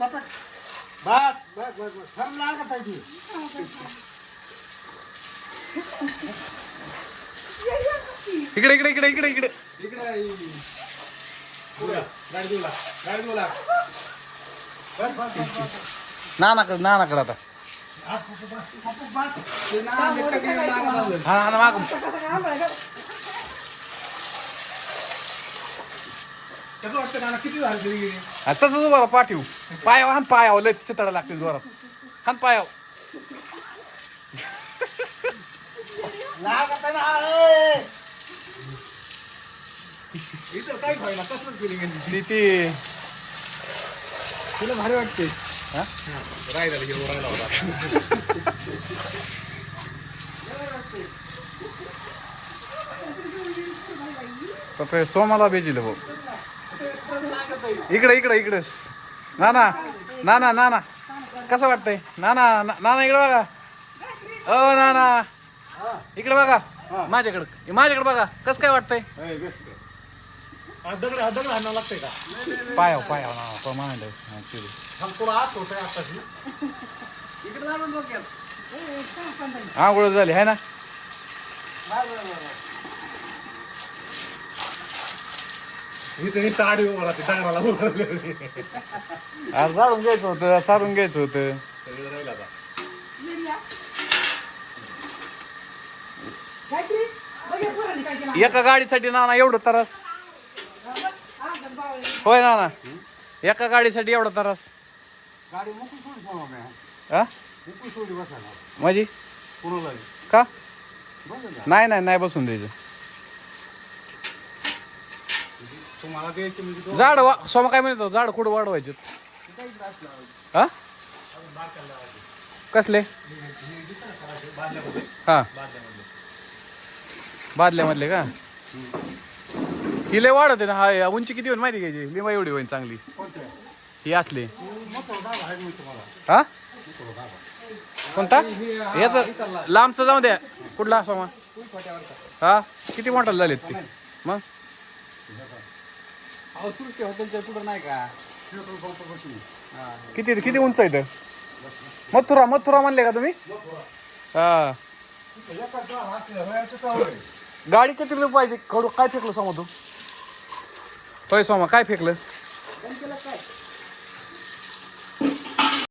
टपक बस बस बस बस थंब लागत आहे ती इकडे इकडे इकडे इकडे इकडे. इकडे आई. पुढं. गाडी देऊ लाग. गाडी देऊ लाग. बस बस. बस बस नानाकडे नानाकडे आता. आज पप्पू बस पप्पू बस ते ना, एकटं गेलं लागत असेल. हा हा माग कसं वाटतं नाना किती झाली तरी गेली? तसंच बरं पाठीव. पायावर हान पायावर लय चितडा लागते जोरात. हान! इथं काय व्हायला? फिलिंग ती ती तुला भारी वाटते. हा? राहिला हिरो राहिला होता. पप्पा सोमाला बेजिल भाऊ. इकडे इकडे इकडे. नाना नाना नाना. कसं वाटतंय? नाना ना- नाना इकडे बघा. ओ नाना. इकडे बघा. माझ्याकडे. माझ्याकडे बघा. कसं काय वाटतंय? दगड दगड हाणावं लागतंय का? पायाव पायाव ना मांड हा, आत इकडे लागून डोक्यात आंघोळ झाली आहे ना बस, बस, बस, बस. इथं इथं आडी उभा ते दगडाला उभं आज जाळून घ्यायचं होतं सारून घ्यायचं होतं. सगळं राहिलं आता. एका गाडीसाठी नाना एवढं त्रास. होय नाना. एका गाडीसाठी एवढा त्रास. गाडी मोकळी सोडी ठेवा मी हा मोकळी सोडी बसायला. म्हणजे कुणाला का? नाही नाही नाही बसून द्यायचं. तुम्हाला द्यायची म्हणजे झाड वा सोमा काय म्हणतो झाड कुठं वाढवायचे? हा? कसले? हा. बादल्यामधले का? ही लय वाढत आहे ना. हा उंची किती होईल माहिती घ्यायची लिंबा एवढी होईल चांगली. ही असली. मोठा डाग आहे मी तुम्हाला. हा? कोणता? याच लांबचं जाऊ द्या. कुठला सोमा? हा? किती मोठा झालेत ते? मग? अहो सृष्टी हॉटेलच्या नाही का? पेट्रोल पंपापासून किती किती उंच आहे मथुरा मथुरा म्हणले का तुम्ही? हा. एका आहे. गाडी किती पाहिजे? खडू काय फेकलं सोमा तू? होय सोमा काय फेकलं?